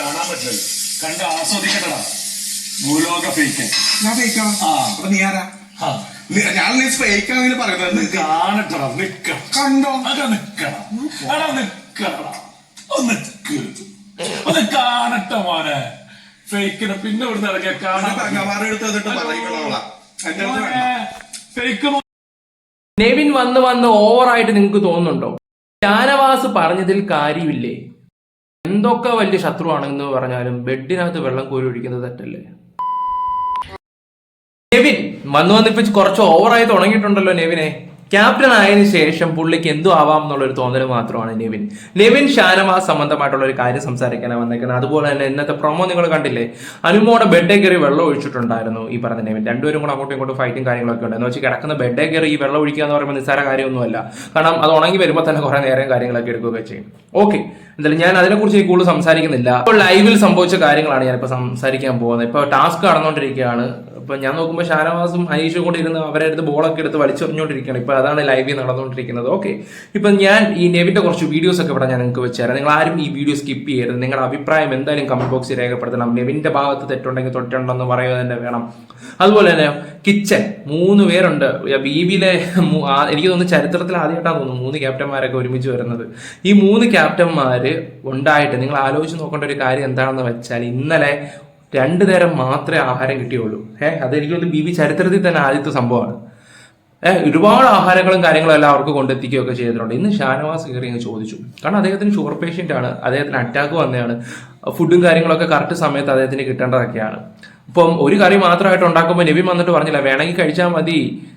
കാണാൻ പറ്റില്ലല്ലോ. കണ്ട് ആസ്വദിക്കണ്ടടാ ഭൂലോക ഫേക്ക് ഞാൻ ഫേക്കാണ് ആ. അപ്പൊ നീ ആരാ? ആ. ഞാൻ നീ ഫേക്കാണെന്ന് പറയുന്നത് നിനക്ക് കാണട്ടടാ നിക്ക. കണ്ടോ? അതാ നിക്കടാ. അടാ നിക്കടാ. ഒന്ന് നിക്ക്. ഒന്ന് കാണട്ടെ മോനെ. ഫേക്കിനെ പിന്നെ ഇവിടുന്ന് ഇറങ്ങിയ കാണാൻ. ഫേക്ക് നെവിൻ വന്ന് വന്ന് ഓവറായിട്ട് നിങ്ങൾക്ക് തോന്നുന്നുണ്ടോ? ഷാനവാസ് പറഞ്ഞതിൽ കാര്യമില്ലേ? എന്തൊക്കെ വലിയ ശത്രുവാണെന്ന് പറഞ്ഞാലും ബെഡിനകത്ത് വെള്ളം കോരി ഒഴിക്കുന്നത് തെറ്റല്ലേ? നെവിൻ വന്നു വന്നിപ്പിച്ച് കുറച്ച് ഓവറായി തുടങ്ങിയിട്ടുണ്ടല്ലോ നെവിനെ. ക്യാപ്റ്റൻ ആയതിനു ശേഷം പുള്ളിക്ക് എന്തു ആവാം എന്നുള്ളൊരു തോന്നൽ മാത്രമാണ് നിവിൻ. നിവിൻ ഷാനവാസ് സംബന്ധമായിട്ടുള്ള ഒരു കാര്യം സംസാരിക്കാനാണ് വന്നേക്കുന്നത് അതുപോലെ തന്നെ ഇന്നത്തെ പ്രൊമോ നിങ്ങൾ കണ്ടില്ലേ? അനുമോടെ ബെഡേ കയറി വെള്ളം ഒഴിച്ചിട്ടുണ്ടായിരുന്നു ഈ പറഞ്ഞ നിവിൻ. രണ്ടുപേരും കൂടെ അങ്ങോട്ടും ഇങ്ങോട്ടും ഫൈറ്റും കാര്യങ്ങളൊക്കെ ഉണ്ട്. എന്ന് വെച്ചാൽ കിടക്കുന്ന ബെഡേ കയറി ഈ വെള്ളം ഒഴിക്കുക എന്ന് പറയുമ്പോൾ നിസ്സാര കാര്യമൊന്നുമല്ല. കാരണം അത് ഉണങ്ങി വരുമ്പോൾ തന്നെ കുറെ നേരം കാര്യങ്ങളൊക്കെ എടുക്കുകയൊക്കെ ചെയ്യും. ഓക്കെ എന്തായാലും ഞാൻ അതിനെക്കുറിച്ച് ഈ കൂടുതൽ സംസാരിക്കുന്നില്ല. ഇപ്പോൾ ലൈവിൽ സംഭവിച്ച കാര്യങ്ങളാണ് ഞാനിപ്പോൾ സംസാരിക്കാൻ പോകുന്നത്. ഇപ്പോൾ ടാസ്ക് നടന്നുകൊണ്ടിരിക്കുകയാണ്. ഇപ്പൊ ഞാൻ നോക്കുമ്പോൾ ഷാനവാസും ഹരീഷും കൂടെ ഇരുന്ന് അവരെ അടുത്ത് ബോളൊക്കെ എടുത്ത് വലിച്ചെറിഞ്ഞുകൊണ്ടിരിക്കുകയാണ്. ഇപ്പൊ അതാണ് ലൈവിൽ നടന്നുകൊണ്ടിരിക്കുന്നത്. ഓക്കെ ഇപ്പൊ ഞാൻ ഈ നെവിന്റെ കുറച്ച് വീഡിയോസ് ഒക്കെ ഇവിടെ ഞാൻ നിങ്ങൾക്ക് വെച്ചുതരാം. നിങ്ങൾ ആരും ഈ വീഡിയോ സ്കിപ്പ് ചെയ്യരുത്. നിങ്ങളുടെ അഭിപ്രായം എന്തായാലും കമന്റ് ബോക്സിൽ രേഖപ്പെടുത്തണം. നെവിന്റെ ഭാഗത്ത് തെറ്റുണ്ടെങ്കിൽ തൊട്ടുണ്ടെന്ന് പറയുക തന്നെ വേണം. അതുപോലെ തന്നെ കിച്ചൺ മൂന്ന് പേരുണ്ട്. മൂ- എനിക്ക് തോന്നുന്നു ചരിത്രത്തിൽ ആദ്യമായിട്ടാണ് തോന്നുന്നു മൂന്ന് ക്യാപ്റ്റന്മാരൊക്കെ ഒരുമിച്ച് വരുന്നത്. ഈ മൂന്ന് ക്യാപ്റ്റന്മാര് ഉണ്ടായിട്ട് നിങ്ങൾ ആലോചിച്ച് നോക്കേണ്ട ഒരു കാര്യം എന്താണെന്ന് വെച്ചാൽ ഇന്നലെ രണ്ടു നേരം മാത്രമേ ആഹാരം കിട്ടിയുള്ളൂ. ഏഹ് അതെനിക്ക് തോന്നുന്നു ബി ബി ചരിത്രത്തിൽ തന്നെ ആദ്യത്തെ സംഭവമാണ്. ഏഹ് ഒരുപാട് ആഹാരങ്ങളും കാര്യങ്ങളും എല്ലാം അവർക്ക് കൊണ്ടെത്തിക്കുകയൊക്കെ ചെയ്തിട്ടുണ്ട്. ഇന്ന് ഷാനവാസ് കയറി അങ്ങ് ചോദിച്ചു. കാരണം അദ്ദേഹത്തിന് ഷുഗർ പേഷ്യന്റ് ആണ്. അദ്ദേഹത്തിന് അറ്റാക്ക് വന്നതാണ്. ഫുഡും കാര്യങ്ങളൊക്കെ കറക്റ്റ് സമയത്ത് അദ്ദേഹത്തിന് കിട്ടേണ്ടതൊക്കെയാണ്. ഇപ്പം ഒരു കറി മാത്രമായിട്ട് ഉണ്ടാക്കുമ്പോൾ നബി വന്നിട്ട് പറഞ്ഞില്ല വേണമെങ്കിൽ കഴിച്ചാൽ മതി.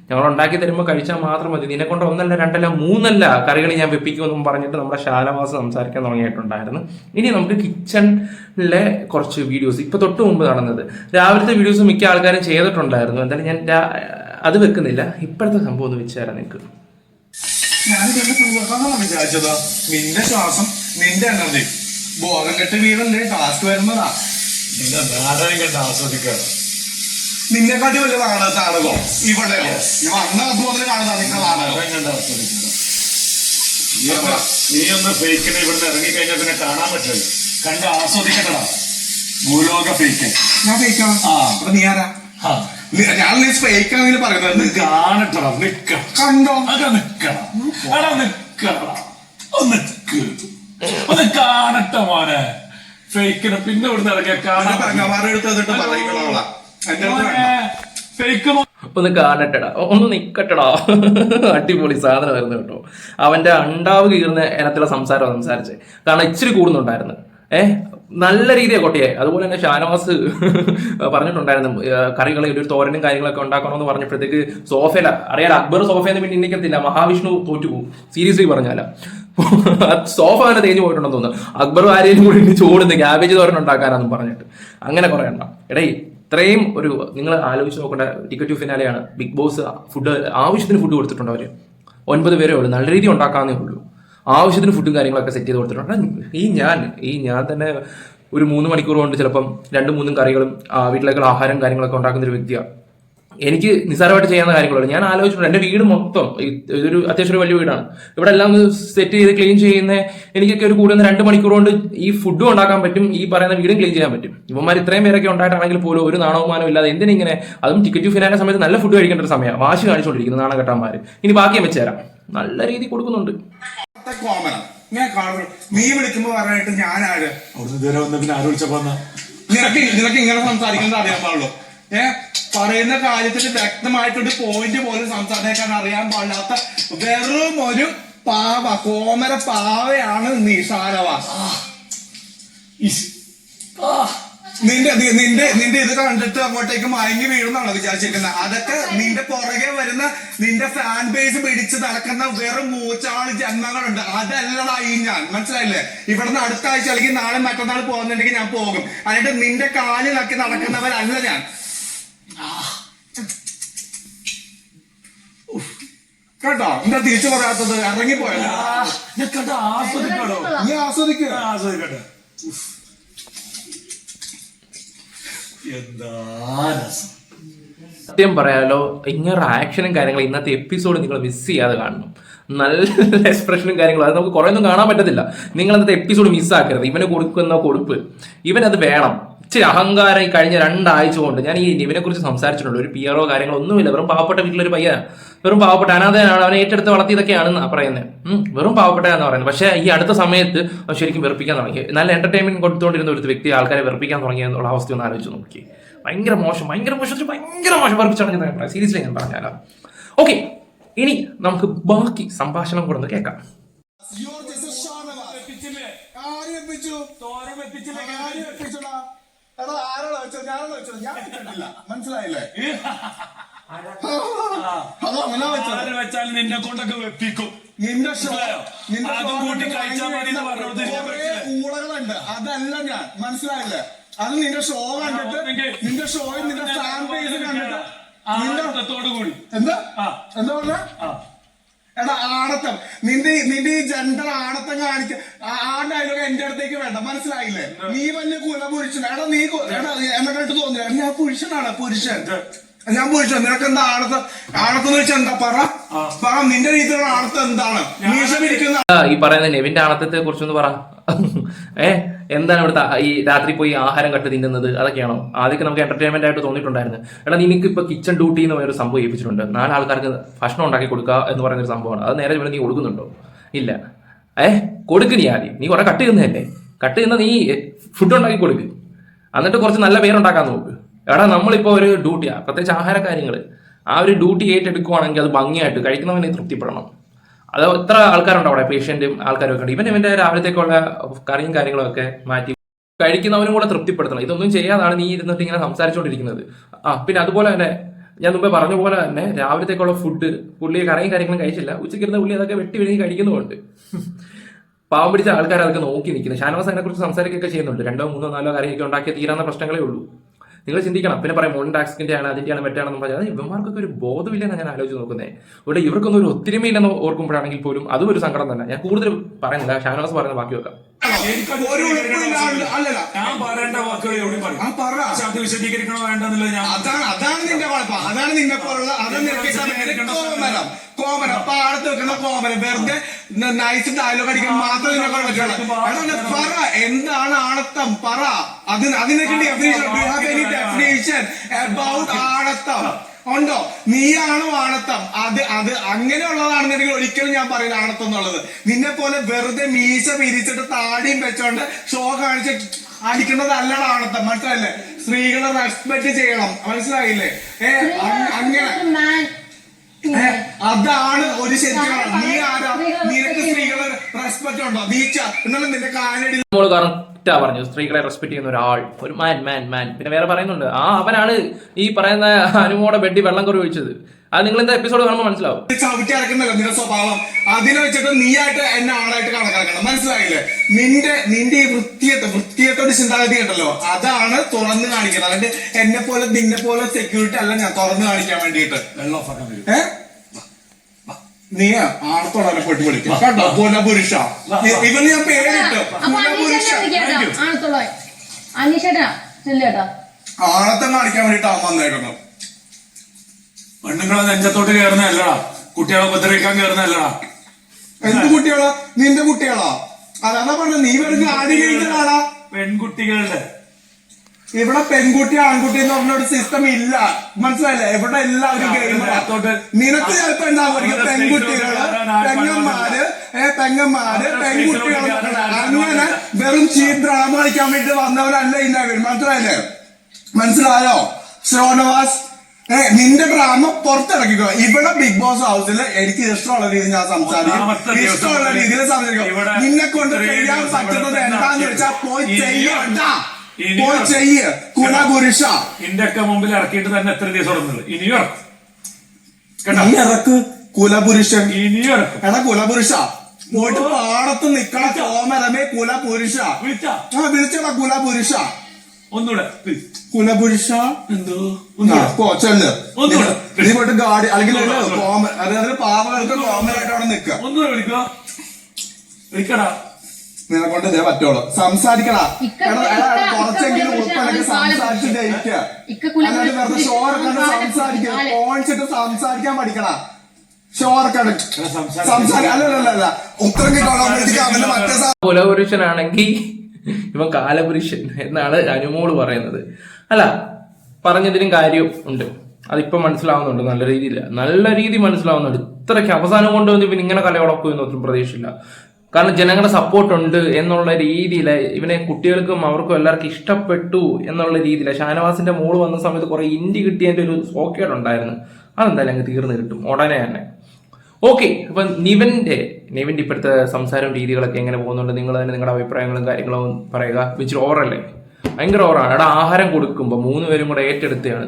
ഞങ്ങൾ ഉണ്ടാക്കി തരുമ്പോൾ കഴിച്ചാൽ മാത്രം മതി. നിന്നെ കൊണ്ട് ഒന്നല്ല രണ്ടല്ല മൂന്നല്ല കറികൾ ഞാൻ വെപ്പിക്കുമെന്നും പറഞ്ഞിട്ട് നമ്മുടെ ശാലവാസ് സംസാരിക്കാൻ തുടങ്ങിയിട്ടുണ്ടായിരുന്നു. ഇനി നമുക്ക് കിച്ചണിലെ കുറച്ച് വീഡിയോസ്. ഇപ്പൊ തൊട്ട് മുമ്പ് നടന്നത്. രാവിലത്തെ വീഡിയോസ് മിക്ക ആൾക്കാരും ചെയ്തിട്ടുണ്ടായിരുന്നു. എന്തായാലും ഞാൻ അത് വെക്കുന്നില്ല. ഇപ്പോഴത്തെ സംഭവം ഒന്ന് വെച്ചു തരാം നിങ്ങൾക്ക് ഞാൻ നിന്റെ ശ്വാസം നിന്റെ എനർജി. ബോധം കെട്ട് വീടല്ലേ ടാസ്ക് വരുന്നതാ നിന്റെ നാടകം കണ്ട് ആസ്വദിക്കണം നിന്നെക്കാട്ടി വലിയ നാടക നാടകോ? ഇവിടെ വന്ന അതുപോലെ കാണുന്ന നിന്റെ നാടകം. കണ്ട് ആസ്വദിക്കണം നീ ഒന്ന് ഫേക്കിന് ഇവിടുന്ന് ഇറങ്ങിക്കഴിഞ്ഞാൽ പിന്നെ കാണാൻ പറ്റില്ല. കണ്ട് ആസ്വദിക്കണ്ടടാ ഭൂലോക ഫേക്ക്. ഞാൻ ഫേക്കാണ് ആ. അപ്പൊ നീ ആരാ? ഞാൻ നീ പറയുന്നത് കാണട്ടടാ. നിക്ക. കണ്ടോ? അതാ നിക്കടാ. അടാ നിക്കടാ. ഒന്ന് നിക്ക്. ഒന്ന് കാണട്ടെ മോനെ. ഫേക്കിനെ പിന്നെ ഇവിടുന്ന് നടക്കുക ഒന്ന് കാണട്ടടാ ഒന്ന് നിക്കട്ടടാ. അടിപൊളി സാധനമായിരുന്നു കേട്ടോ. അവന്റെ അണ്ടാവ് കീറുന്ന ഇനത്തിലുള്ള സംസാരം സംസാരിച്ച്. കാരണം ഇച്ചിരി കൂടുന്നുണ്ടായിരുന്നു. ഏഹ് നല്ല രീതിയെ കൊട്ടിയെ. അതുപോലെ തന്നെ ഷാനവാസ് പറഞ്ഞിട്ടുണ്ടായിരുന്നു കറികൾ ഒരു തോരനും കാര്യങ്ങളൊക്കെ ഉണ്ടാക്കണമെന്ന് പറഞ്ഞപ്പോഴത്തേക്ക് സോഫയില അറിയാലോ അക്ബർ സോഫയെന്ന് പിന്നെ ഇന്നിക്കത്തില്ല മഹാവിഷ്ണു തോറ്റുപോകും. സീരിയസ്ലി പറഞ്ഞാല. സോഫ തന്നെ തേഞ്ഞു പോയിട്ടുണ്ടെന്ന് തോന്നുന്നു. അക്ബർ ആരെയും കൂടി ചോടുന്നു ക്യാബേജ് തോരൻ ഉണ്ടാക്കാനാന്നും പറഞ്ഞിട്ട്. അങ്ങനെ കുറെ എണ്ണം എടേ ഇത്രയും ഒരു നിങ്ങൾ ആലോചിച്ച് നോക്കേണ്ട ടിക്കറ്റ് ഫിനാലെയാണ് ബിഗ് ബോസ് ഫുഡ് ആവശ്യത്തിന് ഫുഡ് കൊടുത്തിട്ടുണ്ട് അവർ. ഒൻപത് പേരേ ഉള്ളൂ. നല്ല രീതി ഉണ്ടാക്കാന്നേ ഉള്ളൂ. ആവശ്യത്തിന് ഫുഡും കാര്യങ്ങളൊക്കെ സെറ്റ് ചെയ്ത് കൊടുത്തിട്ടുണ്ട്. ഈ ഞാൻ ഈ ഞാൻ തന്നെ ഒരു മൂന്ന് മണിക്കൂർ കൊണ്ട് ചിലപ്പം രണ്ടും മൂന്നും കറികളും വീട്ടിലേക്കുള്ള ആഹാരം കാര്യങ്ങളൊക്കെ ഉണ്ടാക്കുന്ന ഒരു വ്യക്തിയാണ് എനിക്ക് നിസാരമായിട്ട് ചെയ്യാവുന്ന കാര്യങ്ങളുള്ളൂ ഞാൻ ആലോചിച്ചിട്ടുണ്ട്. എന്റെ വീട് മൊത്തം ഇതൊരു അത്യാവശ്യം ഒരു വലിയ വീടാണ്. ഇവിടെ എല്ലാം ഒന്ന് സെറ്റ് ചെയ്ത് ക്ലീൻ ചെയ്യുന്ന എനിക്കൊക്കെ ഒരു കൂടുതൽ രണ്ട് മണിക്കൂർ കൊണ്ട് ഈ ഫുഡും ഉണ്ടാക്കാൻ പറ്റും ഈ പറയുന്ന വീടും ക്ലീൻ ചെയ്യാൻ പറ്റും. ഇവന്മാർ ഇത്രയും പേരൊക്കെ ഉണ്ടായിട്ടാണെങ്കിൽ പോലും ഒരു നാണവമാനം ഇല്ലാതെ എന്തിനിങ്ങനെ? അതും ടിക്കറ്റ് ഫിനാന്റെ സമയത്ത് നല്ല ഫുഡ് കഴിക്കേണ്ട ഒരു സമയമാണ്. വാശി കാണിച്ചുകൊണ്ടിരിക്കുന്നു നാണകെട്ടന്മാർ ഇനി ബാക്കി വെച്ച് തരാം നല്ല രീതി കൊടുക്കുന്നുണ്ട്. ഞാൻ കാണുന്നു നീ വിളിക്കുമ്പോ പറഞ്ഞിട്ട് ഇതുവരെ വന്ന പിന്നെ ആര് വിളിച്ചപ്പോ നിനക്ക് നിനക്ക് ഇങ്ങനെ സംസാരിക്കുന്നത് അറിയാൻ പാടുള്ളൂ. ഏ? പറയുന്ന കാര്യത്തിൽ വ്യക്തമായിട്ടൊരു പോയിന്റ് പോലും സംസാരിക്കാൻ അറിയാൻ പാടില്ലാത്ത വെറും ഒരു പാവ കോമര പാവയാണ് നീ ഷാനവാസ് ഇസ്. ആ. നിന്റെ നിന്റെ നിന്റെ ഇത് കണ്ടിട്ട് അങ്ങോട്ടേക്ക് മയങ്ങി വീഴുന്നാണ് വിചാരിച്ചിരിക്കുന്നത് അതൊക്കെ നിന്റെ പുറകെ വരുന്ന നിന്റെ ഫാൻ ബേസ് പിടിച്ച് നടക്കുന്ന വെറും മൂച്ചാൾ ജന്മങ്ങളുണ്ട്. അതല്ലടാ ഞാൻ. മനസ്സിലായില്ലേ? ഇവിടുന്ന് അടുത്ത ആഴ്ച അല്ലെങ്കിൽ നാളെ മറ്റന്നാൾ പോകുന്നുണ്ടെങ്കിൽ ഞാൻ പോകും. എന്നിട്ട് നിന്റെ കാലിലൊക്കെ നടക്കുന്നവരല്ല ഞാൻ. കേട്ടോ? എന്താ തിരിച്ചു പറയാത്തത്? ഇറങ്ങിപ്പോയല്ലോ ആസ്വദിക്കണോ? നീ ആസ്വദിക്കട്ടെ. എന്താ രസം. സത്യം പറയാലോ ഇങ്ങനെ ആക്ഷനും കാര്യങ്ങളും ഇന്നത്തെ എപ്പിസോഡ് നിങ്ങൾ മിസ് ചെയ്യാതെ കാണണം. നല്ല എക്സ്പ്രഷനും കാര്യങ്ങളും. അത് നമുക്ക് കുറേ ഒന്നും കാണാൻ പറ്റത്തില്ല. നിങ്ങൾ അന്നത്തെ എപ്പിസോഡ് മിസ്സാക്കരുത് ഇവന് കൊടുക്കുന്ന കൊടുപ്പ്. ഇവനത് വേണം. ഇച്ചിരി അഹങ്കാരം ഈ കഴിഞ്ഞ രണ്ടാഴ്ച കൊണ്ട് ഞാൻ ഈ നിവിനെ കുറിച്ച് സംസാരിച്ചിട്ടുണ്ട്. ഒരു പിയറോ കാര്യങ്ങളോ ഒന്നുമില്ല വെറും പാവപ്പെട്ട വീട്ടിലൊരു പയ്യനാണ് വെറും പാവപ്പെട്ട അനാഥനാണ് അവനെ ഏറ്റെടുത്ത് വളർത്തിയതൊക്കെയാണ് പറയുന്നത് വെറും വെറും പാവപ്പെട്ടതെന്ന് പറയുന്നത് പക്ഷേ ഈ അടുത്ത സമയത്ത് ശരിക്കും വെറുപ്പിക്കാൻ തുടങ്ങി. നല്ല എന്റർടൈൻമെന്റ് കൊടുത്തുകൊണ്ടിരുന്ന ഒരു വ്യക്തി ആൾക്കാരെ വെറുപ്പിക്കാൻ തുടങ്ങിയ എന്നുള്ള അവസ്ഥ ഒന്ന് ആലോചിച്ച് നോക്കി. ഭയങ്കര മോശം. ഭയങ്കര മോശം. എന്ന് ഭയങ്കര മോശം. വെറുപ്പിച്ചു സീരിയസ്ലി ഞാൻ പറഞ്ഞാലോ ഓക്കെ ഇനി നമുക്ക് ബാക്കി സംഭാഷണം കൂടെ ഒന്ന് കേൾക്കാം. You're just a എടാ, ആരാടാ വെച്ചത്? ഞാനാണോ വെച്ചത്? ഞാൻ വെച്ചിട്ടില്ല. മനസ്സിലായില്ലേ അത് വെച്ചത് ആര് വെച്ചാൽ നിന്നെ കൊണ്ടൊക്കെ വെപ്പിക്കും നിന്റെ ഷോ മനസ്സിലായോ? നിന്റെ അതും ഷോ കൂട്ടി കഴിച്ചാൽ മതി എന്ന് ഞാൻ കുറേ മനസ്സിലായി. ഊളകളുണ്ട് അതല്ല ഞാൻ മനസ്സിലായില്ലേ അത് നിന്റെ ഷോ കണ്ടിട്ട് ഒന്നെങ്കിൽ നിന്റെ ഷോയിൽ നിന്റെ ഫാൻ പേജ് കണ്ടിട്ട് നിന്റെ ആനന്ദത്തോടു കൂടി എന്താ ആ. എന്താ പറഞ്ഞ ആ എടാ ആണത്തം. നിന്റെ നിന്റെ ഈ ജെൻഡർ ആണത്തം കാണിക്ക ആ- ഡയലോഗ് എന്റെ അടുത്തേക്ക് വേണ്ട. മനസ്സിലായില്ലേ? നീ വലിയ കുല പുരുഷൻ എടാ നീ കു- എടാ എന്നെ കണ്ടിട്ട് തോന്നില്ല. ഞാൻ പുരുഷനാണ് പുരുഷൻ. ഞാൻ പുരുഷൻ. നിനക്ക് എന്താ ആണത്ത ആണത്തെന്ന് വെച്ചാൽ എന്താ? പറ. പറ നിന്റെ രീതിയിലുള്ള ആണത്തം എന്താണ്? മീശ ഈ പറയുന്ന നെവിന്റെ ആണത്തെ കുറിച്ചൊന്ന് പറ. ഏ എന്താണ് ഇവിടുത്തെ ഈ രാത്രി പോയി ആഹാരം കട്ട് തിന്നുന്നത്? അതൊക്കെയാണോ? ആദ്യമൊക്കെ നമുക്ക് എന്റർടൈൻമെന്റ് ആയിട്ട് തോന്നിയിട്ടുണ്ടായിരുന്നു. എടാ നിനക്ക് ഇപ്പൊ കിച്ചൺ ഡ്യൂട്ടി എന്ന് ഒരു സംഭവം ഏൽപ്പിച്ചിട്ടുണ്ട്. നാല് ആൾക്കാർക്ക് ഭക്ഷണം ഉണ്ടാക്കി കൊടുക്കുക എന്ന് പറയുന്ന ഒരു സംഭവമാണ്. അത് നേരെ നീ കൊടുക്കുന്നുണ്ടോ ഇല്ല. ഏ കൊടുക്ക് നീ ആദ്യം. നീ കുറെ കട്ട് ചെയ്യുന്നതല്ലേ കട്ട് ചെയ്യുന്ന നീ ഫുഡ് ഉണ്ടാക്കി കൊടുക്ക്. എന്നിട്ട് കുറച്ച് നല്ല പേരുണ്ടാക്കാൻ നോക്ക്. എടാ നമ്മളിപ്പോ ഒരു ഡ്യൂട്ടിയാ പ്രത്യേകിച്ച് ആഹാര കാര്യങ്ങൾ ആ ഒരു ഡ്യൂട്ടി ഏറ്റെടുക്കുവാണെങ്കിൽ അത് ഭംഗിയായിട്ട് കഴിക്കുന്നവനെ തൃപ്തിപ്പെടണം. അത് എത്ര ആൾക്കാരുണ്ട് അവിടെ? പേഷ്യന്റും ആൾക്കാരും ഒക്കെ ഇവൻ ഇവന്റെ രാവിലത്തേക്കുള്ള കറിയും കാര്യങ്ങളൊക്കെ മാറ്റി കഴിക്കുന്നവനും കൂടെ തൃപ്തിപ്പെടുത്തണം. ഇതൊന്നും ചെയ്യാതാണ് നീ ഇരുന്നിട്ട് ഇങ്ങനെ സംസാരിച്ചുകൊണ്ടിരിക്കുന്നത് ആ പിന്നെ അതുപോലെ തന്നെ ഞാൻ മുമ്പ് പറഞ്ഞ പോലെ തന്നെ രാവിലത്തേക്കുള്ള ഫുഡ് പുള്ളി കറിയും കാര്യങ്ങളും കഴിച്ചില്ല. ഉച്ചയ്ക്ക് ഇരുന്ന പുള്ളി അതൊക്കെ വെട്ടി വിഴുങ്ങി കഴിക്കുന്നുമുണ്ട്. പാവം പിടിച്ച ആൾക്കാർ അതൊക്കെ നോക്കി നിൽക്കുന്നത് ഷാനവാസ് അതിനെ കുറിച്ച് സംസാരിക്കുകയൊക്കെ ചെയ്യുന്നുണ്ട്. രണ്ടോ മൂന്നോ നാലോ കറിയൊക്കെ ഉണ്ടാക്കിയ തീരാവുന്ന പ്രശ്നങ്ങളേ ഉള്ളൂ. നിങ്ങൾ ചിന്തിക്കണം. പിന്നെ പറയാം മോൺ ടാക്സിന്റെ ആണ് അതിന്റെ ആണ് മറ്റാണെന്ന് പറഞ്ഞാൽ ഇവന്മാർക്കൊക്കെ ഒരു ബോധമില്ലെന്ന് ഞാൻ ആലോചിച്ച് നോക്കുന്നത് ഇവിടെ ഇവർക്കൊന്നും ഒരു ഒത്തിരിമയില്ലെന്ന് ഓർക്കുമ്പോഴാണെങ്കിൽ പോലും അതും ഒരു സങ്കടം തന്നെ. ഞാൻ കൂടുതൽ പറയുന്നില്ല. ഷാനവാസ് പറയുന്ന ബാക്കി വെക്കാം. ഞാൻ പറയേണ്ട വാക്കുകൾ എവിടെ ആ പറയും അത് വിശദീകരിക്കണോ വേണ്ടെന്നുള്ളത് ഞാൻ അതാണ് അതാണ് നിന്റെ കുഴപ്പം. അതാണ് നിന്നെ പോലുള്ള അത് നിനക്ക് കോമരം പാടത്ത് വെക്കുന്ന കോമന. വെറുതെ നൈസ് ഡയലോഗ് അടിക്കാൻ മാത്രം പറ എന്താണ് ആണത്തം? പറ. അതിന് അതിനൊക്കെ എനി ആണത്തം? ഉണ്ടോ? നീയാണോ ആണത്തം? അത് അത് അങ്ങനെയുള്ളതാണെന്നുണ്ടെങ്കിൽ ഒരിക്കലും ഞാൻ പറയുന്നത് ആണത്തം എന്നുള്ളത്. നിന്നെ പോലെ വെറുതെ മീശ പിരിച്ചിട്ട് താടിയും വെച്ചോണ്ട് ഷോ കാണിച്ച് അടിക്കുന്നതല്ലടാ ആണത്തം. മനസ്സിലായില്ലേ? സ്ത്രീകളെ റെസ്പെക്ട് ചെയ്യണം. മനസ്സിലായില്ലേ? ഏ അങ്ങനെ. അതാണ് ഒരു ശരിക്കും നീ ആരാ? നിനക്ക് സ്ത്രീകളെ റെസ്പെക്ട് ഉണ്ടോ? നീച്ച എന്നാലും നിന്റെ നമ്മൾ കറക്റ്റാ പറഞ്ഞു. സ്ത്രീകളെ റെസ്പെക്ട് ചെയ്യുന്ന ഒരാൾ. ഒരു മാൻ മാൻ മാൻ പിന്നെ വേറെ പറയുന്നുണ്ട്. ആ അവനാണ് ഈ പറയുന്ന അനുമോടെ ബെഡി വെള്ളം കുറി ഒഴിച്ചത്. അത് നിങ്ങൾ എന്താ എപ്പിസോഡ് കാണുമ്പോൾ മനസ്സിലാവും ചവിട്ടി അടക്കുന്നല്ലോ നിന്റെ സ്വഭാവം. അതിനെ വെച്ചിട്ട് നീയായിട്ട് എന്നെ ആളായിട്ട് കണക്കാക്കണം. മനസ്സിലായില്ലേ? നിന്റെ നിന്റെ ഈ വൃത്തിയത്തെ വൃത്തിയത്തോട് ചിന്താഗതി ഉണ്ടല്ലോ. അതാണ് തുറന്നു കാണിക്കുന്നത്. അതിന്റെ എന്നെ പോലെ നിന്നെ പോലെ സെക്യൂരിറ്റി അല്ല ഞാൻ തുറന്നു കാണിക്കാൻ വേണ്ടിയിട്ട്. ഏഹ് നീ ആണത്തോടെ പൊട്ടി വിളിക്കും. കേട്ടോ പുനപുരുഷ. ഇവന് ഞാൻ പേരിട്ടു പുനപുരുഷ. ആണത്തം കാണിക്കാൻ വേണ്ടിട്ടാ വന്നേക്കുന്നത് പെണ്ണുങ്ങളെ നെഞ്ചത്തോട്ട് കയറുന്നതല്ലടാ. കുട്ടികളെ ഉപദ്രവിക്കാൻ കയറുന്നതല്ലടാ. എന്ത് കുട്ടികളാ? നിന്റെ കുട്ടികളാ? അതാ പറഞ്ഞത്. നീ വെറുതെ ആടി കഴിഞ്ഞാടാ പെൺകുട്ടികളുടെ. ഇവിടെ പെൺകുട്ടി ആൺകുട്ടി എന്ന് പറഞ്ഞ ഒരു സിസ്റ്റം ഇല്ല. മനസ്സിലായില്ലേ? ഇവിടെ എല്ലാവരും ഗെയിം അതിനകത്തോട്ട് നിനക്ക് ചിലപ്പോ എന്താ അവിടെ പെൺകുട്ടികൾ പെങ്ങന്മാര് ഏ പെങ്ങന്മാര് പെൺകുട്ടികൾ അങ്ങനെ വെറും ചീപ്പ് ഡ്രാമ കളിക്കാൻ വേണ്ടി വന്നവരല്ല ഇന്നവർ മനസ്സിലായില്ലേ? മനസ്സിലായോ? ശ്രോനവാസ് ഏ നിന്റെ ഡ്രാമ പുറത്തിറക്കിക്കോ. ഇവിടെ ബിഗ് ബോസ് ഹൗസിൽ എനിക്ക് ഇഷ്ടമുള്ള രീതിയിൽ ഞാൻ സംസാരിക്കും. ഇഷ്ടമുള്ള രീതിയിൽ സംസാരിക്കും. നിന്നെ കൊണ്ട് ചെയ്യാൻ പറ്റുന്നത് എന്താന്ന് വെച്ചാൽ പോയി ചെയ്യണ്ട പോയി ചെയ്യ്. കുലപുരുഷ നിന്റെ ഒക്കെ മുമ്പിൽ ഇറക്കിയിട്ട് തന്നെ എത്ര ദിവസം ഇടുന്നത് ഇനിയും നീ ഇറക്ക് കുലപുരുഷൻ. ഇനിയും എടാ കുലപുരുഷ. പോയിട്ട് പാടത്ത് നിക്കണ കോമരമേ കുലപുരുഷ. ആ വിളിച്ചടാ കുലപുരുഷ. ഒന്നുകൂടെ please. കുലപുരുഷ? എന്തോ? ചെല്ല്. ഒന്നുകൂടെ. നീ പോയിട്ട് ഗാഡി അല്ലെങ്കിൽ ഒന്നുകൂടെ, ഒന്നുകൂടെ. കോമ അതായത് പാവകൾക്ക് കോമരായിട്ട് അവിടെ നിൽക്കുക. ഒന്നുകൂടെ വിളിക്കുക വിളിക്കടാ. നിന്നെ കൊണ്ട് ഇതേ പറ്റുള്ളൂ. സംസാരിക്കടാ. കുറച്ചെങ്കിലും ഉൾപ്പെടെ സംസാരിച്ച്. ജയിക്കുക അല്ലാണ്ട് വെറുതെ ഷോ എടുക്കാണ്ട് കാലപുരുഷൻ, സംസാരിക്കുക. ഫോണിച്ചിട്ട് സംസാരിക്കാൻ പഠിക്കടാ. ഷോർക്കാണ് സംസാരിക്കാൻ സംസാരം അല്ല അല്ല അല്ല. ഉത്തരം കിട്ടാൻ അവന്റെ മറ്റേ കുലപുരുഷനാണെങ്കിൽ ഇവൻ കാലപുരുഷൻ എന്നാണ് അനുമോൾ പറയുന്നത്. അല്ല പറഞ്ഞതിനും കാര്യം ഉണ്ട്. അതിപ്പോ മനസ്സിലാവുന്നുണ്ട്. നല്ല രീതിയിൽ നല്ല രീതി മനസ്സിലാവുന്നുണ്ട്. ഇത്രയ്ക്ക് അവസാനം കൊണ്ടുവന്ന് ഇവൻ ഇങ്ങനെ കലയുടക്കും എന്നൊന്നും പ്രതീക്ഷയില്ല. കാരണം ജനങ്ങളുടെ സപ്പോർട്ട് ഉണ്ട് എന്നുള്ള രീതിയിൽ ഇവനെ കുട്ടികൾക്കും അവർക്കും എല്ലാവർക്കും ഇഷ്ടപ്പെട്ടു എന്നുള്ള രീതിയിൽ ഷാനവാസിന്റെ മോൾ വന്ന സമയത്ത് കുറെ ഇൻഡി കിട്ടിയതിന്റെ ഒരു സോക്കേട് ഉണ്ടായിരുന്നു. അതെന്തായാലും അങ്ങ് തീർന്നു കിട്ടും. ഉടനെ തന്നെ. ഓക്കെ അപ്പൊ നിവന്റെ നിവന്റെ ഇപ്പോഴത്തെ സംസാരം രീതികളൊക്കെ എങ്ങനെ പോകുന്നുണ്ട്? നിങ്ങൾ തന്നെ നിങ്ങളുടെ അഭിപ്രായങ്ങളും കാര്യങ്ങളും പറയുക. വിച്ച് ഓവറല്ലേ ഭയങ്കര ഓവറാണ് എടാ ആഹാരം കൊടുക്കുമ്പോൾ മൂന്ന് പേരും കൂടെ ഏറ്റെടുത്താണ്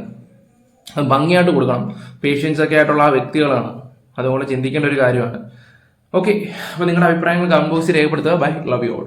അത് ഭംഗിയായിട്ട് കൊടുക്കണം. പേഷ്യൻസ് ഒക്കെ ആയിട്ടുള്ള ആ വ്യക്തികളാണ്. അതുപോലെ ചിന്തിക്കേണ്ട ഒരു കാര്യമാണ്. ഓക്കെ അപ്പോൾ നിങ്ങളുടെ അഭിപ്രായങ്ങൾ കമ്പോസ് രേഖപ്പെടുത്തുക. Bye love you all